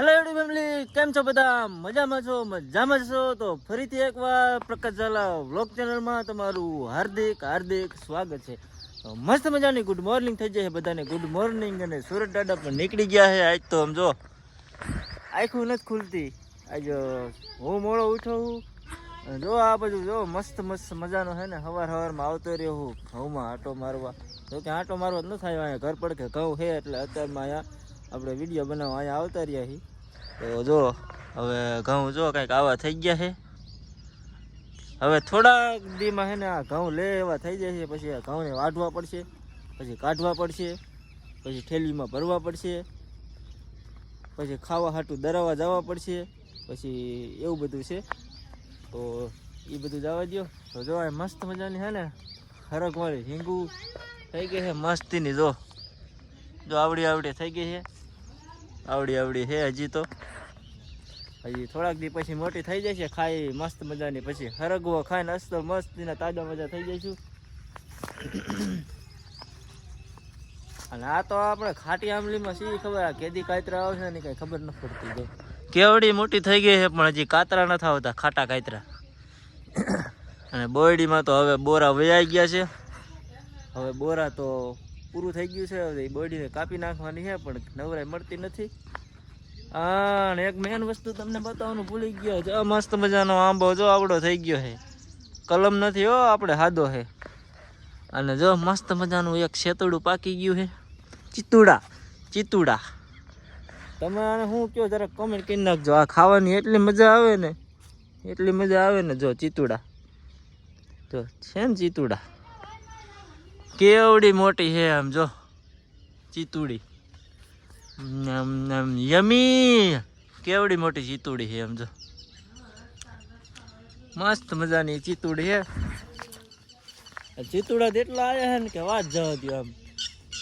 Hello એવડી family કેમ છો બધા? મજામાં છો? મજામાં છો? તો ફરીથી એકવાર પ્રકાશ ઝાલા વ્લોગ ચેનલમાં તમારું હાર્દિક હાર્દિક સ્વાગત છે. મસ્ત મજાની ગુડ મોર્નિંગ થઈ જાય બધાને. ગુડ મોર્નિંગ અને સુરત દાદા પણ નીકળી ગયા છે આજ તો આમ જો. આખું નથી ખુલતી. આજ હું મોડો ઉઠો હું જો આ બધું જો મસ્ત મસ્ત મજાનો છે ને સવાર સવારમાં આવતો રહ્યો હું. ઘઉંમાં આટો મારવા. જો કે આટો મારવા ન થાય, અહીંયા ઘર પડખે ઘઉં છે, એટલે અત્યારમાં અહીંયા આપણે વીડિયો બનાવવા અહીંયા આવતા રહ્યા છીએ. તો જો, હવે ઘઉં જો કંઈક આવા થઈ ગયા છે. હવે થોડાક દીમાં છે ને આ ઘઉં લે એવા થઈ જાય છે, પછી આ ઘઉંને વાઢવા પડશે, પછી કાઢવા પડશે, પછી ઠેલીમાં ભરવા પડશે, પછી ખાવા હાટું દરાવા જવા પડશે, પછી એવું બધું છે. તો એ બધું જવા દો તો જો મસ્ત મજાની છે ને હરકવાળી હિંગું થઈ ગઈ છે, મસ્તીની જો. જો આવડી આવડી થઈ ગઈ છે. આવડી આવડી છે હજી તો. હજી થોડાક દી પછી મોટી થઈ જશે ખાઈ મસ્ત મજાની. પછી હરગવો ખાઈને હસતો મસ્ત ને તાજા મજા થઈ જઈશું. અને આ તો આપણે ખાટી આંબલીમાં શી ખબર આ કેદી કાતરા આવશે ને કઈ ખબર ન પડતી જો કેવડી મોટી થઈ ગઈ છે પણ હજી કાતરા નથી આવતા ખાટા કાતરા અને બોરડીમાં તો હવે બોરા વયાઈ ગયા છે. હવે બોરા તો પૂરું થઈ ગયું છે હવે એ બોડીને કાપી નાખવાની છે પણ નવરાઈ મળતી નથી. હા એક મેન વસ્તુ તમને બતાવવાનું ભૂલી ગયો જો મસ્ત મજાનો આંબો જો આવડો થઈ ગયો છે. કલમ નથી હો, આપણે હાદો છે. અને જો મસ્ત મજાનું એક શેતડું પાકી ગયું છે. ચિતુડા ચિતુડા તમે આને શું કહો જરાક કોમેન્ટ કરી નાખજો. આ ખાવાની એટલી મજા આવે ને, એટલી મજા આવે ને જો ચિતુડા જો છે ને ચિતુડા કેવડી મોટી છે આમ જો ચીતુડી નમ નમ, યમી. કેવડી મોટી ચીતુડી છે એમ જો. મસ્ત મજાની ચીતુડી છે. ચીતુડા તો એટલા આયા છે ને કે વાત જવા દો આમ.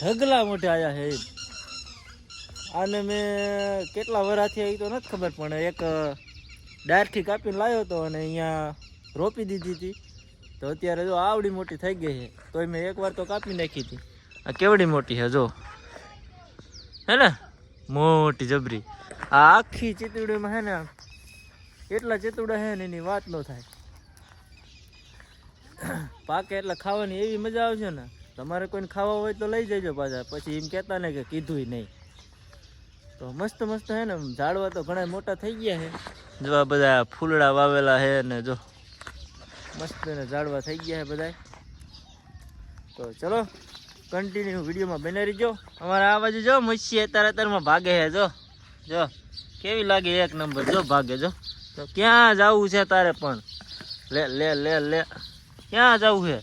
ઢગલા મોટા આવ્યા છે. આને મેં કેટલા વરાથી આવી તો નથી ખબર, પણ એક ડાયરથી કાપીને લાવ્યો હતો અને અહીંયા રોપી દીધી હતી. તો અત્યારે જો આવડી મોટી થઈ ગઈ છે. તોય મેં એકવાર તો કાપી નાખી હતી. આ કેવડી મોટી છે, જો. હે ને? મોટી જબરી. આ આખી ચીતડીમાં છે ને એટલા ચીતડા છે ને એની વાત ન થાય. પાકે એટલે ખાવાની એવી મજા આવશે ને, તમારે કોઈને ખાવા હોય તો લઈ જજો પાછા. પછી એમ કહેતા ને કે કીધું નહીં. તો મસ્ત મસ્ત છે ને ઝાડવા તો ઘણા મોટા થઈ ગયા છે જો આ બધા ફૂલડા વાવેલા છે ને, જો. મસ્ત ને ઝાડવા થઈ ગયા છે બધા તો ચલો કન્ટિન્યુ વિડીયોમાં બને રહીજો. અમારા આ બાજુ જો મચ્છી અત્યારે અત્યારમાં ભાગે છે, જો. જો, કેવી લાગે એક નંબર, જો ભાગે, જો. તો ક્યાં જવું છે તારે પણ? લે લે લે લે. ક્યાં જવું છે?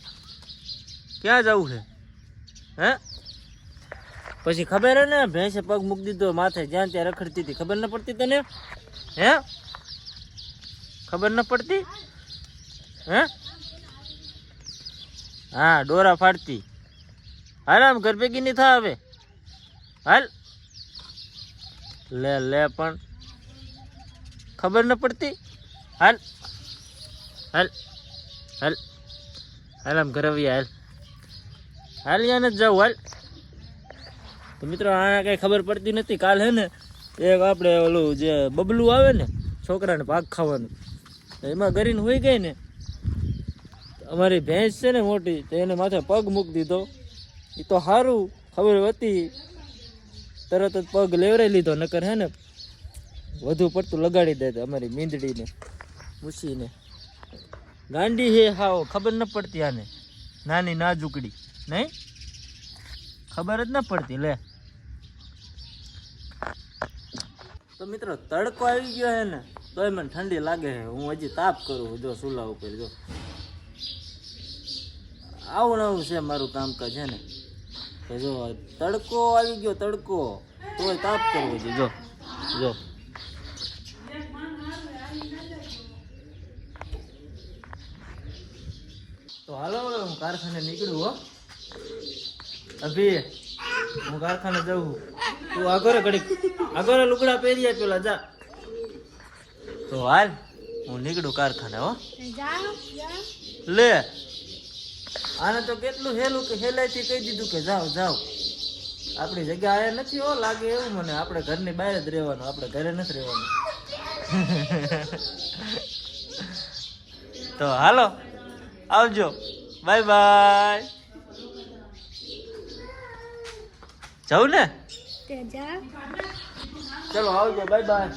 ક્યાં જવું છે? હે? પછી ખબર ને, ભેંસે પગ મૂકી દીધો, માથે જ્યાં ત્યાં રખડતી હતી. ખબર ન પડતી તને? હે? ખબર ન પડતી? હે? હા, ડોરા ફાડતી. આમ ઘર ભેગી નહીં થા હવે. હાલ. લે લે પણ. ખબર ન પડતી. હાલ. હાલ. હાલ. હાલ આમ ઘર આવી હાલ. હાલ યા નથી જાવ હાલ. તો મિત્રો, આ કાંઈ ખબર પડતી નથી. કાલ હે ને એક આપણે ઓલું જે બબલું આવે ને, છોકરાને ભાગ ખાવાનું. એમાં ગરીને હોઈ ગઈ ને. અમારી ભેંસ છે ને મોટી, તો એને માથે પગ મૂકી દીધો. એ તો સારું ખબર હતી. તરત જ પગ લેવરાઈ લીધો, નકર હે ને, વધુ પડતું લગાડી દે અમારી મીંદડીને મૂછીને ગાંડી હે હાવ, ખબર ન પડતી આને. નાની નાજુકડી, નહીં? ખબર જ ન પડતી, લે. તો મિત્રો, તડકો આવી ગયો હે ને, તોય મને ઠંડી લાગે છે હું હજી તાપ કરું જો સુલા ઉપર જો. આવું આવું છે મારું કામકાજ છે ને. જો તડકો આવી ગયો તડકો. તોય તાપ કરવો છે જો જો. તો હાલો હું કારખાને નીકળું હો. અભી હું કારખાને જઉં તું આગળ ઘડીક આગળ લુગડા પહેરી પેલા જા. તો હાલ હું નીકળું કારખાને હો. લે. આને તો કેટલું હેલું કે હેલાઈથી કહી દીધું કે જાઓ જાઓ. આપણી જગ્યા આયા નથી હો લાગે એવું મને. આપણે ઘરની બહાર જ રહેવાનું આપણે ઘરે નથી રહેવાનું. તો હાલો આવજો. Bye bye. જવું ને? ચલો આવજો. Bye by.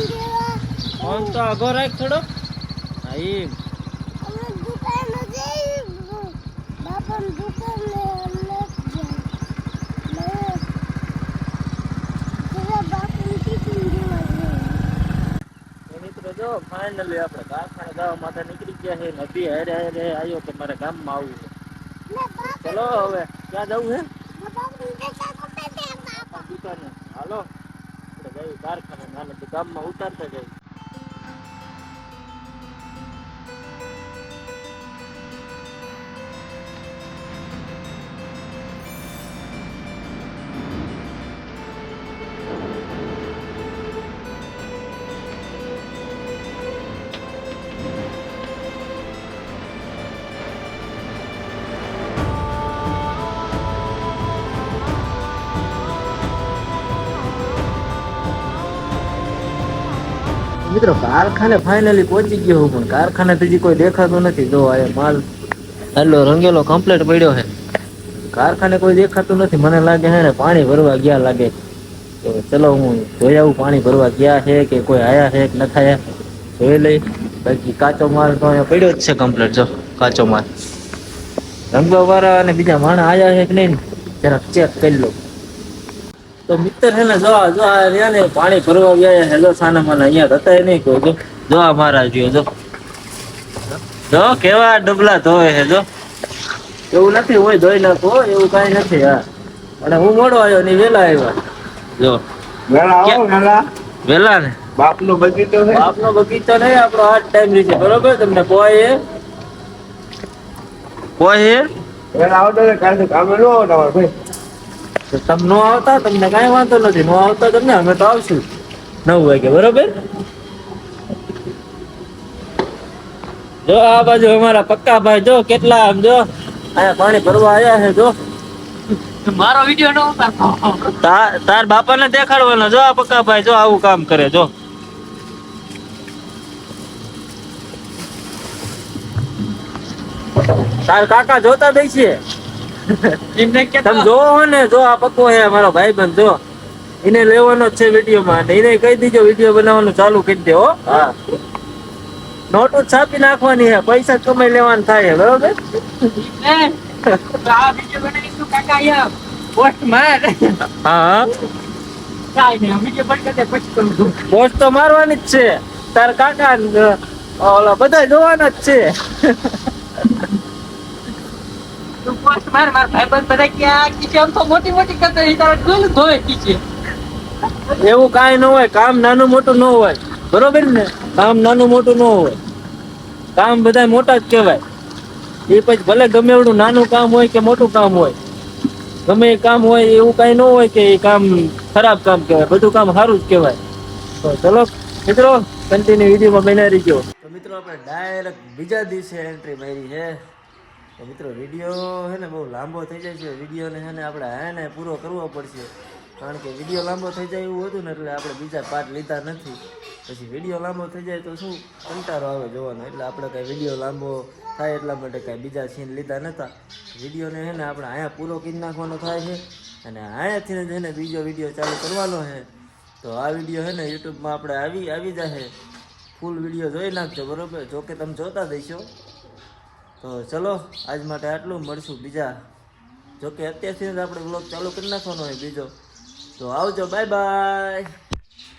ના ફોન તો આગો રાખ થોડો હા એમ અમે દુકાને જઈ બાપાની દુકાને લઈ જાય પેલા બાપાને ટિફિન દેવા જઈએ તો મિત્રો જો ફાઇનલી આપણે કારખાને જવા માટે નીકળી ગયા છે નદી હારે હારે આવ્યો કે મારે ગામમાં આવવું છે. ના બાપ ચલો હવે, ક્યાં જવું છે? ના બાપને દેખા કરતે તે બાપા દુકાને. હાલો. આપણે જઈએ કારખાને, નાને તો ગામમાં ઉતારતા જઈએ. મિત્રો, કારખાને ફાઇનલી પહોંચી ગયો હું પણ. કારખાને હજી કોઈ દેખાતું નથી. જો આ માલ હેલો રંગેલો કમ્પ્લેટ પડ્યો છે. કારખાને કોઈ દેખાતું નથી. મને લાગે છે ને પાણી ભરવા ગયા લાગે. તો ચલો હું જોઈ આવું પાણી ભરવા ગયા છે કે કોઈ આયા છે કે નથી આયા જોઈ લઈ. બાકી કાચો માલ તો અહીંયા પડ્યો જ છે કમ્પ્લેટ જો કાચો માલ. રંગવા અને બીજા માણસ આયા છે કે નહીં જરાક ચેક કરી લો. તો મિત્ર હે ને જો જો આ રહ્યા ને પાણી ભરવા ગયા હેલો સાના મને અહીંયા હતા નહીં કહું જો જો આ મારા જો જો. જો કેવા ડબલા ધોવે હે જો. એવું નથી હોય ધોઈ નાખો એવું કઈ નથી હા. અને હું મોડો આવ્યો ને વેલા આવ્યા. જો. વેલા આવો વેલા. વેલા ને. બાપનો બગીચો છે. બાપનો બગીચો નહીં આપણો આ ટાઈમ રીતે બરોબર? તમને કોઈ કોઈ વેલા આવડે કાલે કામે નો આવો તમારે ભાઈ. તો તમે નો આવતા તમને કાંઈ વાંધો નથી. નો આવતા તમને અમે તો આવશું. નવ વાગે બરોબર? જો આ બાજુ અમારા પક્કા ભાઈ જો કેટલા આમ જો અહીંયા પાણી ભરવા આવ્યા છે જો. મારો વિડિયો નો ઉતારતો તાર તાર બાપાને દેખાડવાનો જો આ પક્કા ભાઈ જો આવું કામ કરે જો. તાર કાકા જોતા દઈ છે એમને કે તમે જોવો ને જો આ પક્કો હે મારો ભાઈબંધ જો. એને લેવાનો જ છે વિડીયોમાં અને એને કહી દીજો વીડિયો બનાવવાનું ચાલુ કરી દે હો. હા. નોટો છાપી નાખવાની હે પૈસા કમાઈ લેવાનું થાય બરોબર? આ વીડિયો બનાવીશું કાકા યાર પોસ્ટ માર. હા. બંધ પોસ્ટ તો મારવાની જ છે. તાર કાકા ને, ઓલા બધા જોવાના જ છે. પોસ્ટ માર માર ભાઈબંધ બધા ક્યાં કીચે આમ તો મોટી મોટી કરતા એ તારે ગલ ધોય કીચે એવું કાંઈ ન હોય કામ નાનું મોટું ન હોય. બરોબર ને? કામ નાનું મોટું ન હોય. કામ બધા મોટા જ કહેવાય. એ પછી ભલે ગમે એવડું નાનું કામ હોય કે મોટું કામ હોય. ગમે એ કામ હોય એવું કાંઈ ન હોય કે એ કામ ખરાબ કામ કહેવાય. બધું કામ સારું જ કહેવાય. તો ચલો મિત્રો કન્ટિન્યુ વિડીયોમાં બનાવી ગયો તો મિત્રો આપણે ડાયરેક્ટ બીજા દિવસે એન્ટ્રી મારી છે. મિત્રો વીડિયો છે ને બહુ લાંબો થઈ જાય છે. વિડીયોને હે ને આપણે હે ને પૂરો કરવો પડશે. કારણ કે વીડિયો લાંબો થઈ જાય એવું હતું ને, એટલે આપણે બીજા પાર્ટ લીધા નથી. પછી વીડિયો લાંબો થઈ જાય તો શું? કંટાળો આવે જોવાનો. એટલે આપણે કાંઈ વીડિયો લાંબો થાય એટલા માટે કાંઈ બીજા સીન લીધા નહોતા વિડીયોને છે ને આપણે અહીંયા પૂરો કરી નાખવાનો થાય છે. અને અહીંયાથી જ હે ને બીજો વીડિયો ચાલુ કરવાનો છે. તો આ વીડિયો છે ને યુટ્યુબમાં આપણે આવી આવી જશે ફૂલ વીડિયો જોઈ નાખજો, બરોબર? જો કે તમે જોતા દઈશો તો ચલો, આજ માટે આટલું. મળશું બીજા. જોકે અત્યારથી જ આપણે બ્લોગ ચાલુ કરી નાખવાનો હોય બીજો. તો આવજો બાય બાય